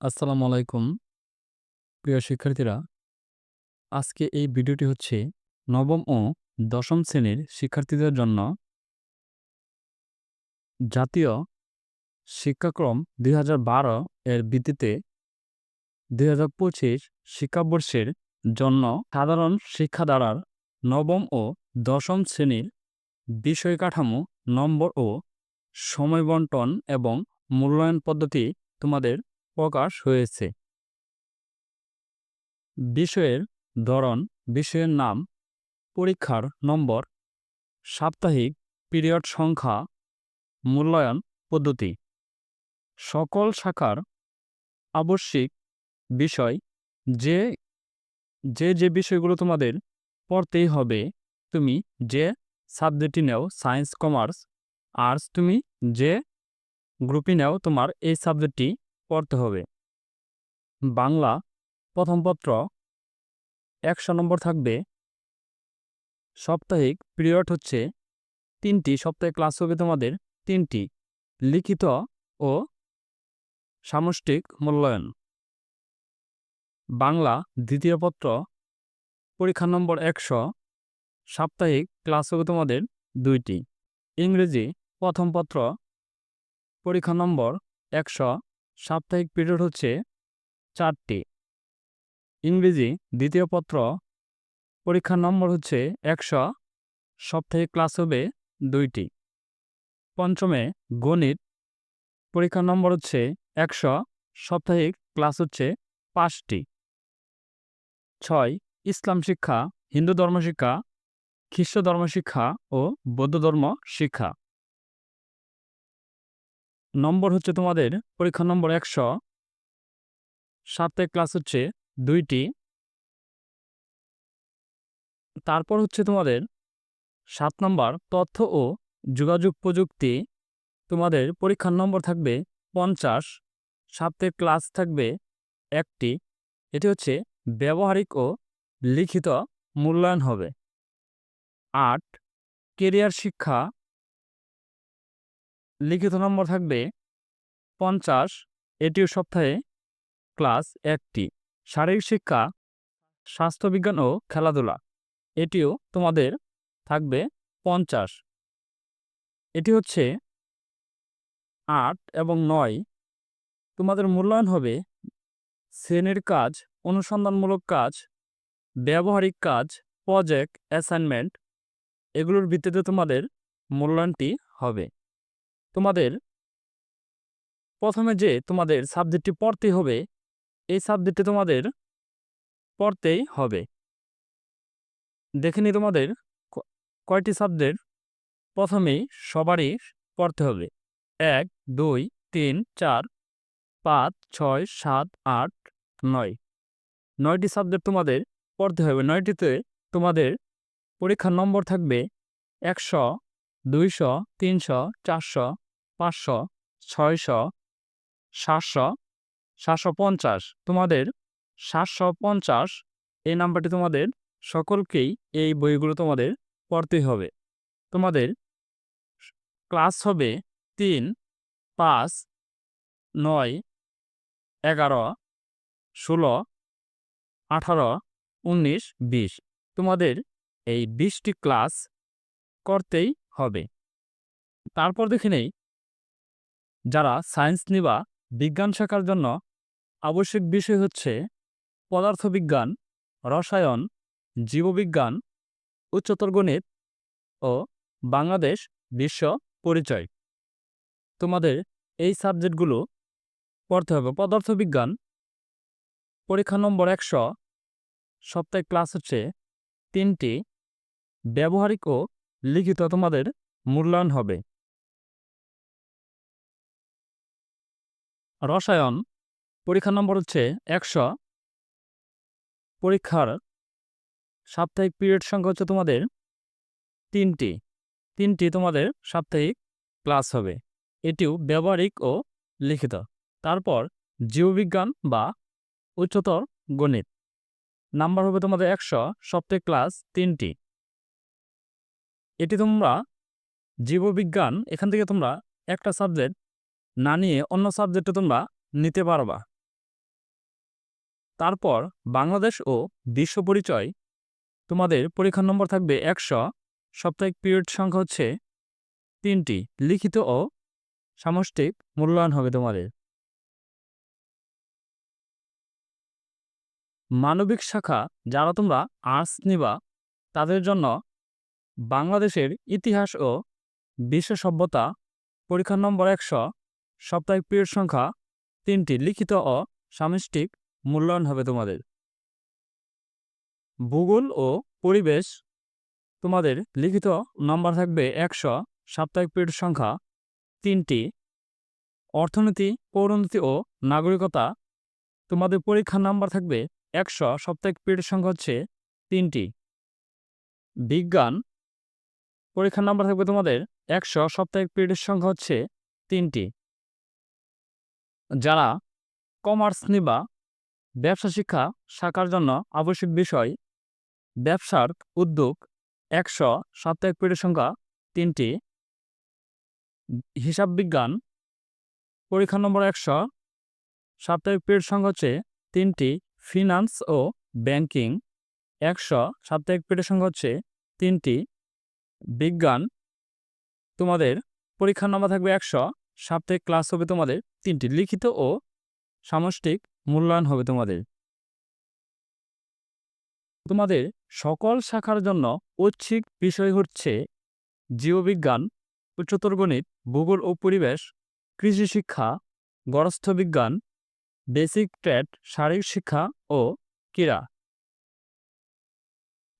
আসসালামু আলাইকুম। প্রিয় শিক্ষার্থীরা, আজকে এই ভিডিওটি হচ্ছে নবম ও দশম শ্রেণির শিক্ষার্থীদের জন্য জাতীয় শিক্ষাক্রম দুই হাজার বারো এর ভিত্তিতে দুই হাজার পঁচিশ শিক্ষাবর্ষের জন্য সাধারণ শিক্ষাধারার নবম ও দশম শ্রেণির বিষয় কাঠামো নম্বর ও সময় বন্টন এবং মূল্যায়ন পদ্ধতি তোমাদের প্রকাশ হয়েছে। বিষয়ের ধরন, বিষয়ের নাম, পরীক্ষার নম্বর, সাপ্তাহিক পিরিয়ড সংখ্যা, মূল্যায়ন পদ্ধতি। সকল শাখার আবশ্যিক বিষয় যে যে যে বিষয়গুলো তোমাদের পড়তেই হবে, তুমি যে সাবজেক্টটি নেও, সায়েন্স, কমার্স, আর্টস, তুমি যে গ্রুপই নেও, তোমার এই সাবজেক্টটি পড়তে হবে। বাংলা, প্রথম পত্র, একশো নম্বর থাকবে। সাপ্তাহিক পিরিয়ড হচ্ছে তিনটি, সপ্তাহে ক্লাস হবে তোমাদের তিনটি, লিখিত ও সামষ্টিক মূল্যায়ন। বাংলা, দ্বিতীয় পত্র, পরীক্ষা নম্বর একশো, সাপ্তাহিক ক্লাস হবে তোমাদের দুইটি। ইংরেজি, প্রথম পত্র, পরীক্ষা নম্বর একশো সাপ্তাহিক পিরিয়ড হচ্ছে চারটি। ইংরেজি দ্বিতীয় পত্র পরীক্ষার নম্বর হচ্ছে একশো সাপ্তাহিক ক্লাস হবে দুইটি। পঞ্চমে গণিত পরীক্ষার নম্বর হচ্ছে একশো সাপ্তাহিক ক্লাস হচ্ছে পাঁচটি। ছয়, ইসলাম শিক্ষা, হিন্দু ধর্ম শিক্ষা, খ্রিস্ট ধর্ম শিক্ষা ও বৌদ্ধ ধর্ম শিক্ষা। নম্বর হচ্ছে তোমাদের পরীক্ষা নম্বর একশো। সাপ্তাহিক ক্লাস হচ্ছে দুইটি। তারপর হচ্ছে তোমাদের সাত নম্বর তথ্য ও যোগাযোগ প্রযুক্তি। তোমাদের পরীক্ষার নম্বর থাকবে পঞ্চাশ। সাপ্তাহিক ক্লাস থাকবে একটি। এটি হচ্ছে ব্যবহারিক ও লিখিত মূল্যায়ন হবে। আট, কেরিয়ার শিক্ষা লিখিত নম্বর থাকবে পঞ্চাশ, এটিও সপ্তাহে ক্লাস একটি। শারীরিক শিক্ষা স্বাস্থ্যবিজ্ঞান ও খেলাধুলা, এটিও তোমাদের থাকবে পঞ্চাশ। এটি হচ্ছে আট এবং নয়। তোমাদের মূল্যায়ন হবে শ্রেণির কাজ, অনুসন্ধানমূলক কাজ, ব্যবহারিক কাজ প্রজেক্ট অ্যাসাইনমেন্ট এগুলোর ভিত্তিতে তোমাদের মূল্যায়নটি হবে। তোমাদের প্রথমে যে তোমাদের সাবজেক্টটি পড়তে হবে, এই সাবজেক্টে তোমাদের পড়তেই হবে। দেখে নি তোমাদের কয়টি সাবজেক্ট প্রথমেই সবারই পড়তে হবে। এক, দুই, তিন, চার, পাঁচ, ছয়, সাত, আট, নয়। নয়টি সাবজেক্ট তোমাদের পড়তে হবে। নয়টিতে তোমাদের পরীক্ষার নম্বর থাকবে একশো, দুইশো, তিনশো, চারশো পাঁচশো, ছয়শো, সাতশো সাতশো পঞ্চাশ। তোমাদের সাতশো পঞ্চাশ, এই নাম্বারটি তোমাদের সকলকেই এই বইগুলো তোমাদের পড়তেই হবে। তোমাদের ক্লাস হবে তিন, পাঁচ, নয়, এগারো, ষোলো, আঠারো, উনিশ, বিশ। তোমাদের এই বিশটি ক্লাস করতেই হবে। তারপর দেখে নেই যারা সায়েন্স নিবা বিজ্ঞান শাখার জন্য আবশ্যিক বিষয় হচ্ছে পদার্থবিজ্ঞান, রসায়ন, জীববিজ্ঞান, উচ্চতর গণিত ও বাংলাদেশ বিশ্ব পরিচয়। তোমাদের এই সাবজেক্টগুলো পড়তে হবে। পদার্থবিজ্ঞান পরীক্ষা নম্বর একশো, সপ্তাহে ক্লাস হচ্ছে তিনটি। ব্যবহারিক ও লিখিত তোমাদের মূল্যায়ন হবে। রসায়ন পরীক্ষা নম্বর হচ্ছে একশো। পরীক্ষার সাপ্তাহিক পিরিয়ড সংখ্যা হচ্ছে তোমাদের তিনটি। তিনটি তোমাদের সাপ্তাহিক ক্লাস হবে। এটিও ব্যবহারিক ও লিখিত। তারপর জীববিজ্ঞান বা উচ্চতর গণিত। নাম্বার হবে তোমাদের একশো সপ্তাহে ক্লাস তিনটি। এটি তোমরা জীববিজ্ঞান, এখান থেকে তোমরা একটা সাবজেক্ট না নিয়ে অন্য সাবজেক্টে তোমরা নিতে পারবা। তারপর বাংলাদেশ ও বিশ্ব পরিচয়। তোমাদের পরীক্ষার নম্বর থাকবে একশো, সাপ্তাহিক পিরিয়ড সংখ্যা হচ্ছে তিনটি, লিখিত ও সামষ্টিক মূল্যায়ন হবে তোমাদের। মানবিক শাখা যারা তোমরা আর্টস নিবা, তাদের জন্য বাংলাদেশের ইতিহাস ও বিশ্ব সভ্যতা পরীক্ষার নম্বর একশো। সাপ্তাহিক পিরিয়ড সংখ্যা তিনটি। লিখিত ও সামষ্টিক মূল্যায়ন হবে তোমাদের। ভূগোল ও পরিবেশ তোমাদের লিখিত নম্বর থাকবে একশো। সাপ্তাহিক পিরিয়ড সংখ্যা তিনটি। অর্থনীতি, পৌরনীতি ও নাগরিকতা তোমাদের পরীক্ষার নাম্বার থাকবে একশো। সাপ্তাহিক পিরিয়ড সংখ্যা হচ্ছে তিনটি। বিজ্ঞান পরীক্ষার নাম্বার থাকবে তোমাদের একশো। সাপ্তাহিক পিরিয়ডের সংখ্যা হচ্ছে তিনটি। যারা কমার্স নিবা, ব্যবসা শিক্ষা শাখার জন্য আবশ্যিক বিষয়, ব্যবসার উদ্যোগ একশো সাপ্তাহিক পিরিয়ডের সংখ্যা তিনটি, হিসাব বিজ্ঞান পরীক্ষা নম্বর একশো সাপ্তাহিক পিরিয়ড সংখ্যা হচ্ছে তিনটি, ফিনান্স ও ব্যাংকিং একশো সাপ্তাহিক পিরিয়ড সংখ্যা হচ্ছে তিনটি, বিজ্ঞান তোমাদের পরীক্ষার নম্বর থাকবে একশো সাপ্তাহিক ক্লাস হবে তোমাদের, তিনটি লিখিত ও সামষ্টিক মূল্যায়ন হবে তোমাদের। তোমাদের সকল শাখার জন্য ঐচ্ছিক বিষয় হচ্ছে জীববিজ্ঞান, উচ্চতর গণিত, ভূগোল ও পরিবেশ, কৃষি শিক্ষা, গরস্থ বিজ্ঞান, বেসিক ট্রেড, শারীরিক শিক্ষা ও ক্রীড়া।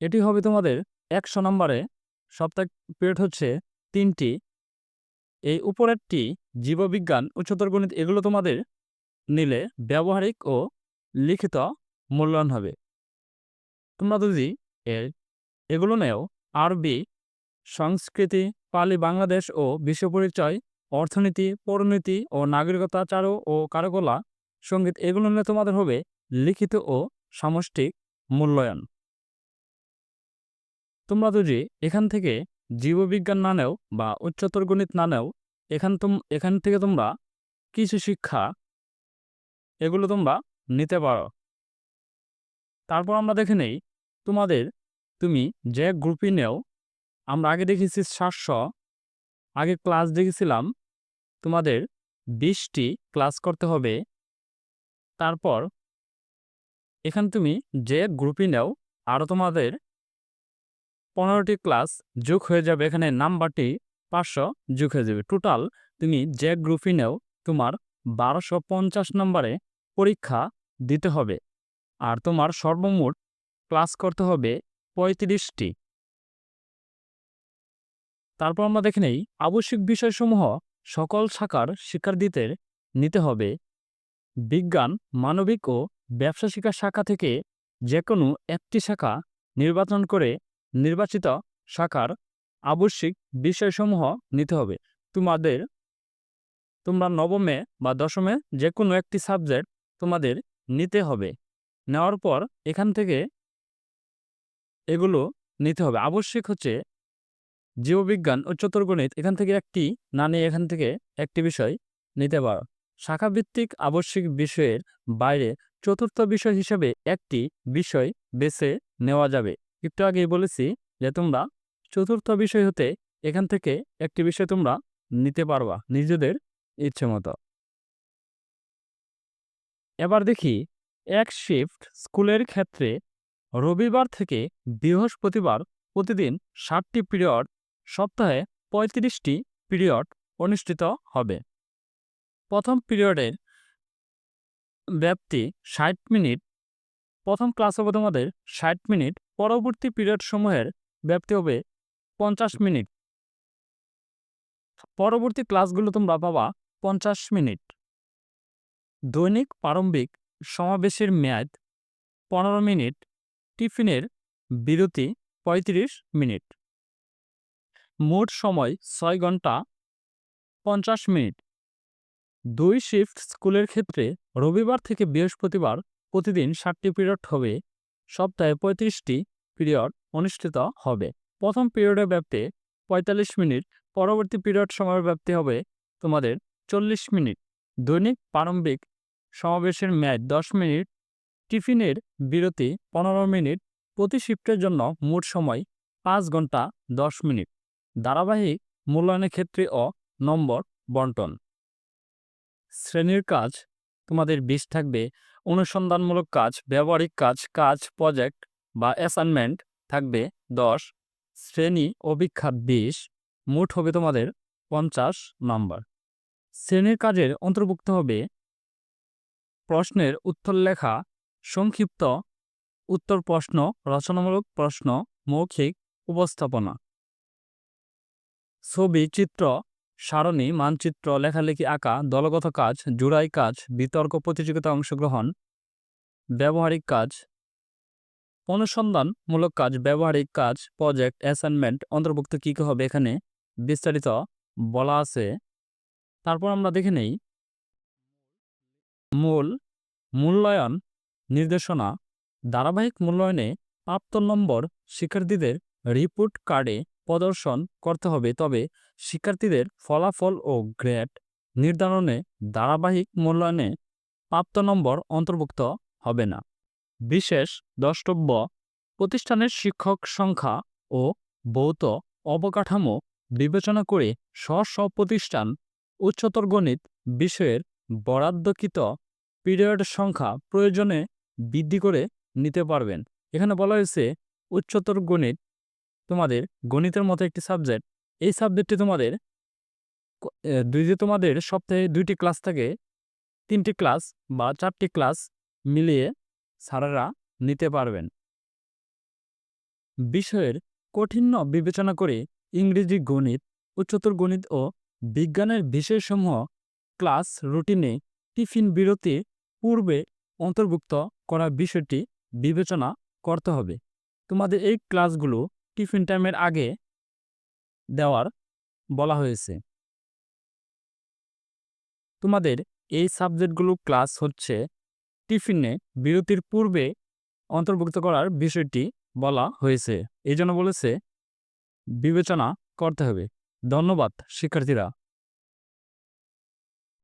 এটি হবে তোমাদের একশো নম্বরে। সপ্তাহ পিরিয়ড হচ্ছে তিনটি। এই উপরেরটি জীববিজ্ঞান উচ্চতর গণিত এগুলো তোমাদের নিলে ব্যবহারিক ও লিখিত মূল্যায়ন হবে। তোমরা যদি এর, এগুলো নেও আরবি, সংস্কৃতি, পালি বাংলাদেশ ও বিশ্ব পরিচয়, অর্থনীতি পরিণতি ও নাগরিকতা চারু ও কারুকলা, সংগীত, এগুলো নিয়ে তোমাদের হবে লিখিত ও সামষ্টিক মূল্যায়ন। তোমরা যদি এখান থেকে জীববিজ্ঞান না নেও বা উচ্চতর গণিত না নেও এখান তোম, এখান থেকে তোমরা কিছু শিক্ষা এগুলো তোমরা নিতে পারো। তারপর আমরা দেখে নেই তোমাদের, তুমি যে গ্রুপই নেও, আমরা আগে দেখেছি সাতশো, আগে ক্লাস দেখেছিলাম, তোমাদের বিশটি ক্লাস করতে হবে। তারপর এখানে তুমি যে গ্রুপই নেও আরও তোমাদের পনেরোটি ক্লাস যোগ হয়ে যাবে, এখানে নাম্বারটি পাঁচশো যোগ হয়ে যাবে। টোটাল তুমি যে গ্রুপই নেও, তোমার বারোশো পঞ্চাশ নম্বরে পরীক্ষা দিতে হবে। আর তোমার সর্বমোট ক্লাস করতে হবে পঁয়ত্রিশটি। তারপর আমরা দেখে নেই, আবশ্যিক বিষয়সমূহ সকল শাখার শিক্ষার্থীদের নিতে হবে। বিজ্ঞান, মানবিক ও ব্যবসা শিক্ষা শাখা থেকে যে কোনো একটি শাখা নির্বাচন করে নির্বাচিত শাখার আবশ্যিক বিষয়সমূহ নিতে হবে। তোমাদের, তোমরা নবমে বা দশমে যে কোনো একটি সাবজেক্ট তোমাদের নিতে হবে। নেওয়ার পর এখান থেকে এগুলো নিতে হবে। আবশ্যিক হচ্ছে জীববিজ্ঞান উচ্চতর গণিত এখান থেকে একটি না নিয়ে এখান থেকে একটি বিষয় নিতে পারো। শাখাভিত্তিক আবশ্যিক বিষয়ের বাইরে চতুর্থ বিষয় হিসেবে একটি বিষয় বেছে নেওয়া যাবে। একটু আগেই বলেছি যে তোমরা চতুর্থ বিষয় হতে এখান থেকে একটি বিষয় তোমরা নিতে পারবা নিজেদের ইচ্ছে মতো। এবার দেখি এক শিফট স্কুলের ক্ষেত্রে রবিবার থেকে বৃহস্পতিবার প্রতিদিন ষাটটি পিরিয়ড, সপ্তাহে পঁয়ত্রিশটি পিরিয়ড অনুষ্ঠিত হবে। প্রথম পিরিয়ডের ব্যাপ্তি ষাট মিনিট, প্রথম ক্লাস হবে তোমাদের ষাট মিনিট পরবর্তী পিরিয়ড সমূহের ব্যাপ্তি হবে পঞ্চাশ মিনিট। পরবর্তী ক্লাসগুলো তোমরা পাবা পঞ্চাশ মিনিট। দৈনিক প্রারম্ভিক সমাবেশের মেয়াদ পনেরো মিনিট, টিফিনের বিরতি ৩৫ মিনিট। মোট সময় ছয় ঘণ্টা পঞ্চাশ মিনিট। দুই শিফট স্কুলের ক্ষেত্রে রবিবার থেকে বৃহস্পতিবার প্রতিদিন ষাটটি পিরিয়ড হবে সপ্তাহে পঁয়ত্রিশটি পিরিয়ড অনুষ্ঠিত হবে। প্রথম পিরিয়ডের ব্যাপ্তি পঁয়তাল্লিশ মিনিট, পরবর্তী পিরিয়ড সময়ের ব্যাপ্তি হবে তোমাদের চল্লিশ মিনিট। দৈনিক প্রারম্ভিক সমাবেশের মেয়াদ দশ মিনিট, টিফিনের বিরতি পনেরো মিনিট, প্রতি শিফটের জন্য মোট সময় পাঁচ ঘণ্টা দশ মিনিট। ধারাবাহিক মূল্যায়নের ক্ষেত্রে ও নম্বর বন্টন। শ্রেণির কাজ তোমাদের বিশ থাকবে অনুসন্ধানমূলক কাজ, ব্যবহারিক কাজ কাজ, প্রজেক্ট বা অ্যাসাইনমেন্ট থাকবে দশ, শ্রেণি অভিক্ষা বিশ, মোট হবে তোমাদের পঞ্চাশ নম্বর। শ্রেণির কাজের অন্তর্ভুক্ত হবে প্রশ্নের উত্তর লেখা, সংক্ষিপ্ত উত্তর প্রশ্ন, রচনামূলক প্রশ্ন, মৌখিক উপস্থাপনা। ছবি, চিত্র সারণী, মানচিত্র, লেখালেখি আঁকা, দলগত কাজ, জুড়াই কাজ, বিতর্ক প্রতিযোগিতা অংশগ্রহণ, ব্যবহারিক কাজ, অনুসন্ধানমূলক কাজ, ব্যবহারিক কাজ প্রজেক্ট অ্যাসাইনমেন্ট অন্তর্ভুক্ত কী কী হবে এখানে বিস্তারিত বলা আছে। তারপর আমরা দেখে নেই। মূল, মূল্যায়ন, নির্দেশনা, ধারাবাহিক মূল্যায়নে প্রাপ্ত নম্বর, শিক্ষার্থীদের রিপোর্ট কার্ডে প্রদর্শন করতে হবে। তবে শিক্ষার্থীদের ফলাফল ও গ্রেড নির্ধারণে ধারাবাহিক মূল্যায়নে প্রাপ্ত নম্বর অন্তর্ভুক্ত হবে না। বিশেষ দ্রষ্টব্য, প্রতিষ্ঠানের শিক্ষক সংখ্যা ও ভৌত অবকাঠামো বিবেচনা করে স্ব প্রতিষ্ঠান উচ্চতর গণিত বিষয়ের বরাদ্দকৃত পিরিয়ড সংখ্যা প্রয়োজনে বৃদ্ধি করে নিতে পারবেন। এখানে বলা হয়েছে, উচ্চতর গণিত তোমাদের গণিতের মতো একটি সাবজেক্ট এই সাবজেক্টটি তোমাদের দুই যে তোমাদের সপ্তাহে দুইটি ক্লাস থাকে, তিনটি ক্লাস বা চারটি ক্লাস মিলিয়ে স্যারেরা নিতে পারবেন। বিষয়ের কঠিন্য বিবেচনা করে ইংরেজি গণিত, উচ্চতর গণিত ও বিজ্ঞানের বিষয়সমূহ ক্লাস রুটিনে টিফিন বিরতির পূর্বে অন্তর্ভুক্ত করা বিষয়টি বিবেচনা করতে হবে। তোমাদের এই ক্লাসগুলো টিফিন টাইমের আগে দেওয়ার বলা হয়েছে। তোমাদের এই সাবজেক্টগুলো ক্লাস হচ্ছে টিফিনে বিরতির পূর্বে অন্তর্ভুক্ত করার বিষয়টি বলা হয়েছে। এই জন্য বলেছে, বিবেচনা করতে হবে। ধন্যবাদ, শিক্ষার্থীরা।